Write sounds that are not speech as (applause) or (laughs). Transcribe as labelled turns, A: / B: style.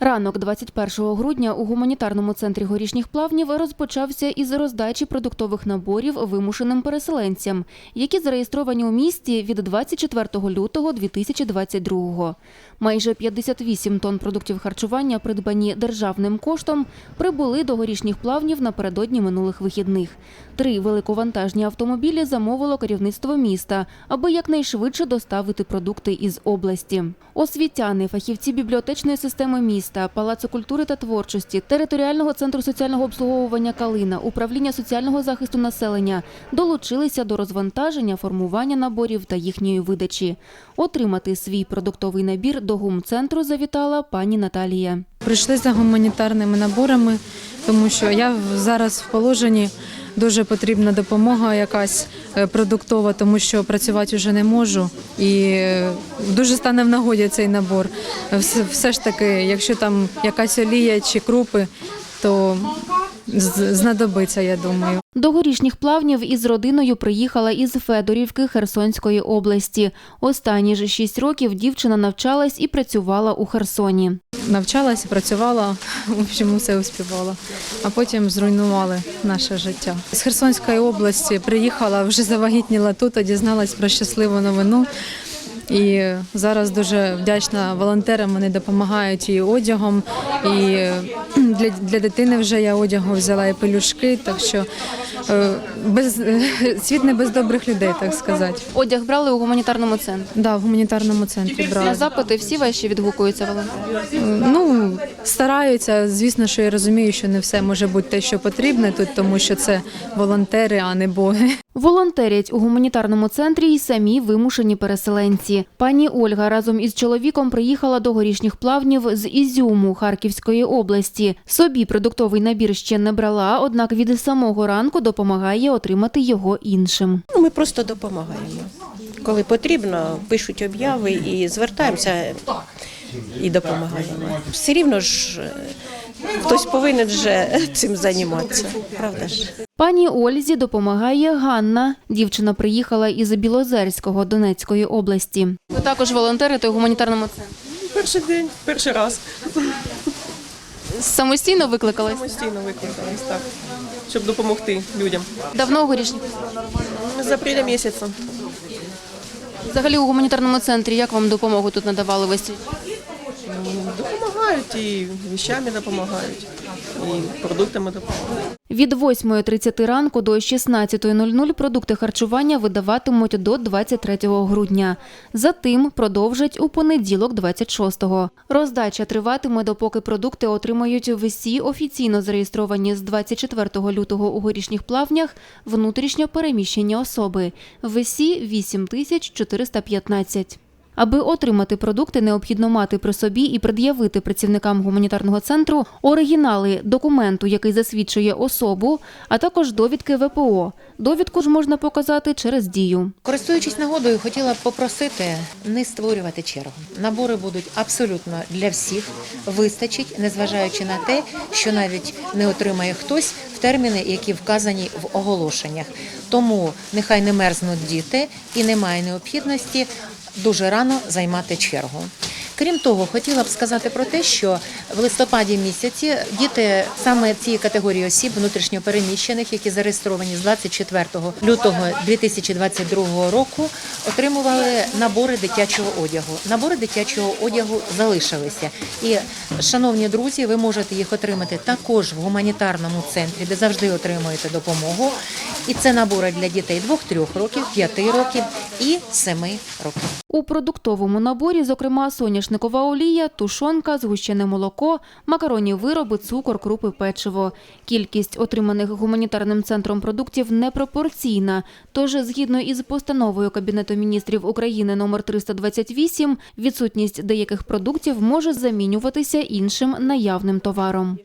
A: Ранок 21 грудня у гуманітарному центрі горішніх плавнів розпочався із роздачі продуктових наборів вимушеним переселенцям, які зареєстровані у місті від 24 лютого 2022-го. Майже 58 тонн продуктів харчування, придбані державним коштом, прибули до горішніх плавнів напередодні минулих вихідних. Три великовантажні автомобілі замовило керівництво міста, аби якнайшвидше доставити продукти із області. Освітяни, фахівці бібліотечної системи міста, Палацу культури та творчості, територіального центру соціального обслуговування Калина, управління соціального захисту населення долучилися до розвантаження, формування наборів та їхньої видачі. Отримати свій продуктовий набір до гумцентру завітала пані Наталія.
B: Прийшли за гуманітарними наборами, тому що я зараз в положенні дуже потрібна допомога якась е, продуктова, тому що працювати вже не можу. І е, дуже стане в нагоді цей набор. Все, все ж таки, якщо там якась олія чи крупи, то знадобиться, я думаю.
A: До горішніх плавнів із родиною приїхала із Федорівки Херсонської області. Останні ж шість років дівчина навчалась і працювала у Херсоні.
B: Навчалася, працювала, в общем, все успівала. А потім зруйнували наше життя. З Херсонської області приїхала, вже завагітніла тут, а дізналась про щасливу новину. І зараз дуже вдячна волонтерам. Вони допомагають і одягом, і для, для дитини вже я одягу взяла і пелюшки. Так що е, без, (laughs) світ не без добрих людей, так сказати.
A: Одяг брали у гуманітарному центрі.
B: Да, в гуманітарному центрі брала.
A: На запити всі ваші відгукуються волонтери.
B: Ну, стараються. Звісно, що я розумію, що не все може бути те, що потрібне тут, тому що це волонтери, а не боги.
A: Волонтерять у гуманітарному центрі й самі вимушені переселенці. Пані Ольга разом із чоловіком приїхала до горішніх плавнів з Ізюму Харківської області. Собі продуктовий набір ще не брала, однак від самого ранку допомагає отримати його іншим.
C: Ну, ми просто допомагаємо. Коли потрібно, пишуть обяви і звертаємося і допомагаємо. Все рівно ж е, хтось повинен вже цим займатися, правда ж?
A: Пані Ользі допомагає Ганна. Дівчина приїхала із Білозерського Донецької області. Ви також волонтерите у гуманітарному центрі.
D: Перший день, перший раз.
A: Самостійно викликалась?
D: Самостійно викликались, так, щоб допомогти людям.
A: Давно у горішніх
D: З апреля місяця.
A: Взагалі у гуманітарному центрі як вам допомогу тут надавали весь?
D: Допомагають і віщами допомагають, і продуктами допомагають.
A: Від 8.30 ранку до 16.00 продукти харчування видаватимуть до 23 грудня. Затим продовжать у понеділок 26-го. Роздача триватиме, допоки продукти отримають всі офіційно зареєстровані з 24 лютого у горішніх плавнях внутрішньо переміщені особи. Всі 8415. Аби отримати продукти, необхідно мати при собі і пред'явити працівникам гуманітарного центру оригінали документу, який засвідчує особу, а також довідки ВПО. Довідку ж можна показати через дію.
E: Користуючись нагодою, хотіла б попросити не створювати чергу. Набори будуть абсолютно для всіх, вистачить, незважаючи на те, що навіть не отримає хтось в терміни, які вказані в оголошеннях. Тому нехай не мерзнуть діти і немає необхідності дуже рано займати чергу. Крім того, хотіла б сказати про те, що в листопаді місяці діти саме цієї категорії осіб внутрішньопереміщених, які зареєстровані з 24 лютого 2022 року, отримували набори дитячого одягу. Набори дитячого одягу залишилися. І, шановні друзі, ви можете їх отримати також в гуманітарному центрі, де завжди отримуєте допомогу. І це набори для дітей 2-3 років, 5 років і 7 років.
A: У продуктовому наборі, зокрема, соняшникова олія, тушонка, згущене молоко, макаронні вироби, цукор, крупи, печиво. Кількість отриманих гуманітарним центром продуктів непропорційна. Тож, згідно із постановою Кабінету міністрів України номер 328, відсутність деяких продуктів може замінюватися іншим наявним товаром.